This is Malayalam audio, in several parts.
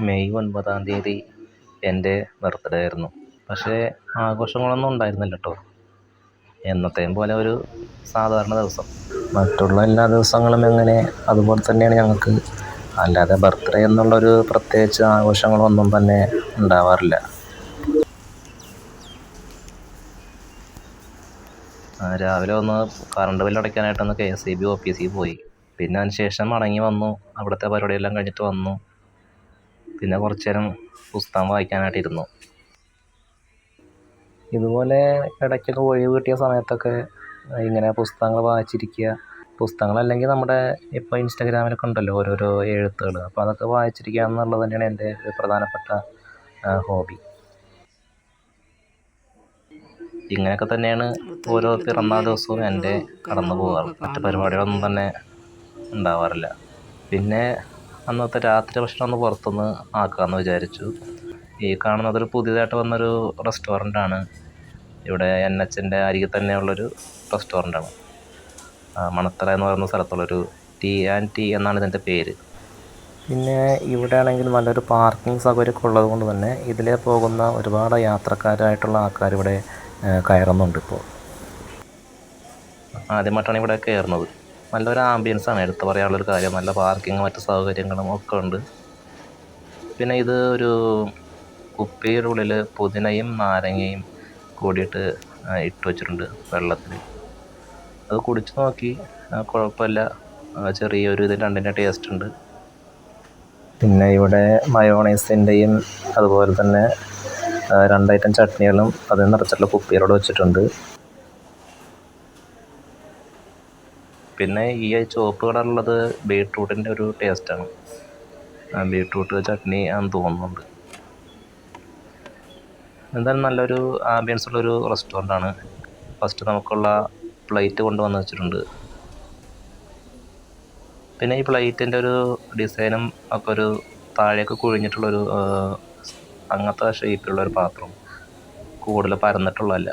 മെയ് ഒൻപതാം തീയതി എന്റെ ബർത്ത്ഡേ ആയിരുന്നു. പക്ഷേ ആഘോഷങ്ങളൊന്നും ഉണ്ടായിരുന്നില്ല കേട്ടോ എന്നത്തെയും പോലെ ഒരു സാധാരണ ദിവസം. മറ്റുള്ള എല്ലാ ദിവസങ്ങളും എങ്ങനെ അതുപോലെ തന്നെയാണ് ഞങ്ങൾക്ക്. അല്ലാതെ ബർത്ത്ഡേ എന്നുള്ളൊരു പ്രത്യേകിച്ച് ആഘോഷങ്ങളൊന്നും തന്നെ ഉണ്ടാവാറില്ല. രാവിലെ ഒന്ന് കറണ്ട് ബില്ല് അടയ്ക്കാനായിട്ടൊന്ന് കെ എസ് ഇ ബി ഓഫീസിൽ പോയി. പിന്നെ അതിന് ശേഷം മടങ്ങി വന്നു. അവിടുത്തെ പരിപാടിയെല്ലാം കഴിഞ്ഞിട്ട് വന്നു. പിന്നെ കുറച്ച് നേരം പുസ്തകം വായിക്കാനായിട്ട് ഇരുന്നു ഇതുപോലെ ഇടയ്ക്കൊക്കെ ഒഴിവ് കിട്ടിയ സമയത്തൊക്കെ ഇങ്ങനെ പുസ്തകങ്ങൾ വായിച്ചിരിക്കുക. പുസ്തകങ്ങളല്ലെങ്കിൽ നമ്മുടെ ഇപ്പോൾ ഇൻസ്റ്റാഗ്രാമിലൊക്കെ ഉണ്ടല്ലോ ഓരോരോ എഴുത്തുകൾ അപ്പോൾ അതൊക്കെ വായിച്ചിരിക്കുക എന്നുള്ളത് തന്നെയാണ് എന്റെ പ്രധാനപ്പെട്ട ഹോബി. ഇങ്ങനെയൊക്കെ തന്നെയാണ് ഓരോ പിറന്നാൾ ദിവസവും എന്റെ കടന്നു പോകാറ്. മറ്റു പരിപാടികളൊന്നും തന്നെ ഉണ്ടാവാറില്ല. പിന്നെ അന്നത്തെ രാത്രി ഭക്ഷണം ഒന്ന് പുറത്തുനിന്ന് ആക്കാമെന്ന് വിചാരിച്ചു. ഈ കാണുന്നത് ഒരു പുതിയതായിട്ട് വന്നൊരു ആണ്. ഇവിടെ എൻ എച്ചിന്റെ അരികിൽ തന്നെയുള്ളൊരു റെസ്റ്റോറന്റ് ആണ്. മണത്തല എന്ന് പറയുന്ന സ്ഥലത്തുള്ളൊരു ടി ആൻഡ് ടി എന്നാണ് ഇതിന്റെ പേര്. പിന്നെ ഇവിടെ ആണെങ്കിൽ നല്ലൊരു പാർക്കിംഗ് സൗകര്യമൊക്കെ ഉള്ളത് കൊണ്ട് തന്നെ ഇതിലെ പോകുന്ന ഒരുപാട് യാത്രക്കാരായിട്ടുള്ള ആൾക്കാർ ഇവിടെ കയറുന്നുണ്ട് ഇപ്പോൾ. ആദ്യമായിട്ടാണ് ഇവിടെ കയറുന്നത്. നല്ലൊരു ആംബിയൻസ് ആണ്. എടുത്ത് പറയാനുള്ളൊരു കാര്യം. നല്ല പാർക്കിങ്ങും മറ്റു സൗകര്യങ്ങളും ഒക്കെ ഉണ്ട്. പിന്നെ ഇത് ഒരു കുപ്പിയുടെ ഉള്ളിൽ പുതിനയും നാരങ്ങയും കൂടിയിട്ട് ഇട്ട് വെച്ചിട്ടുണ്ട് വെള്ളത്തിൽ. അത് കുടിച്ച് നോക്കി. കുഴപ്പമില്ല. ചെറിയൊരു ഇത് രണ്ടിന്റെ ടേസ്റ്റ് ഉണ്ട്. പിന്നെ ഇവിടെ മയോണൈസിന്റെയും അതുപോലെ തന്നെ ആ, രണ്ട് ഐറ്റം ചട്നികളും അത് നിറച്ചിട്ടുള്ള കുപ്പികളോട് വെച്ചിട്ടുണ്ട്. പിന്നെ ഈ ചുവപ്പ് കളറുള്ളത് ബീട്രൂട്ടിന്റെ ഒരു ടേസ്റ്റാണ്. ബീട്രൂട്ട് ചട്നി ആണെന്ന് തോന്നുന്നുണ്ട്. എന്തായാലും നല്ലൊരു ആംബിയൻസ് ഉള്ളൊരു റെസ്റ്റോറന്റ് ആണ് ഫസ്റ്റ് നമുക്കുള്ള പ്ലേറ്റ് കൊണ്ടുവന്ന് വെച്ചിട്ടുണ്ട്. പിന്നെ ഈ പ്ലേറ്റിന്റെ ഒരു ഡിസൈനും ഒക്കെ ഒരു താഴേക്ക് കുഴിഞ്ഞിട്ടുള്ളൊരു അങ്ങനത്തെ ഷേപ്പിലുള്ള ഒരു പാത്രം കൂടുതൽ പരന്നിട്ടുള്ളതല്ല.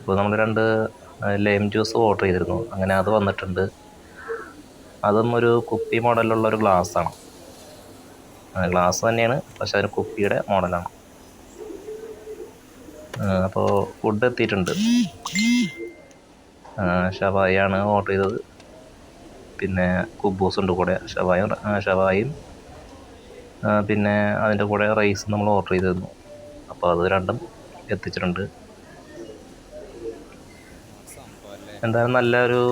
ഇപ്പോൾ നമ്മൾ രണ്ട് ലൈം ജ്യൂസ് ഓർഡർ ചെയ്തിരുന്നു. അങ്ങനെ അത് വന്നിട്ടുണ്ട്. അതും ഒരു കുപ്പി മോഡലുള്ള ഒരു ഗ്ലാസ്സാണ് ഗ്ലാസ് തന്നെയാണ്. പക്ഷെ അതിന് കുപ്പിയുടെ മോഡലാണ് അപ്പോൾ ഫുഡ് എത്തിയിട്ടുണ്ട്. ഷവായാണ് ഓർഡർ ചെയ്തത്. പിന്നെ കുബൂസ് ഉണ്ട് കൂടെ. ഷവായും ഷവായും. പിന്നെ അതിന്റെ കൂടെ റൈസ് നമ്മൾ ഓർഡർ ചെയ്തിരുന്നു. അപ്പോൾ അത് രണ്ടും എത്തിച്ചിട്ടുണ്ട്. എന്തായാലും നല്ലൊരു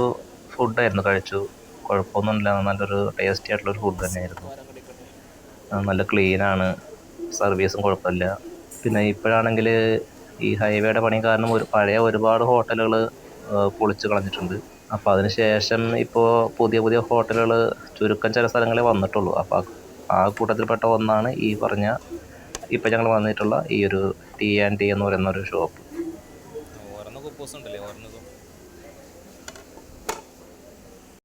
ഫുഡായിരുന്നു കഴിച്ചു. കുഴപ്പമൊന്നുമില്ല. നല്ലൊരു ടേസ്റ്റി ആയിട്ടുള്ളൊരു ഫുഡ് തന്നെയായിരുന്നു. നല്ല ക്ലീനാണ് സർവീസും കുഴപ്പമില്ല. പിന്നെ ഇപ്പോഴാണെങ്കിൽ ഈ ഹൈവേയുടെ പണി കാരണം ഒരു പഴയ ഒരുപാട് ഹോട്ടലുകൾ പൊളിച്ച് കളഞ്ഞിട്ടുണ്ട്. അപ്പോൾ അതിന് ശേഷം ഇപ്പോൾ പുതിയ പുതിയ ഹോട്ടലുകൾ ചുരുക്കം ചില സ്ഥലങ്ങളെ വന്നിട്ടുള്ളൂ. അപ്പോൾ ആ കൂട്ടത്തിൽപ്പെട്ട ഒന്നാണ് ഈ പറഞ്ഞ ഇപ്പം ഞങ്ങൾ വന്നിട്ടുള്ള ഈ ഒരു ടി ആൻഡ് ടി എന്ന് പറയുന്ന ഒരു ഷോപ്പ് ഓരോന്ന്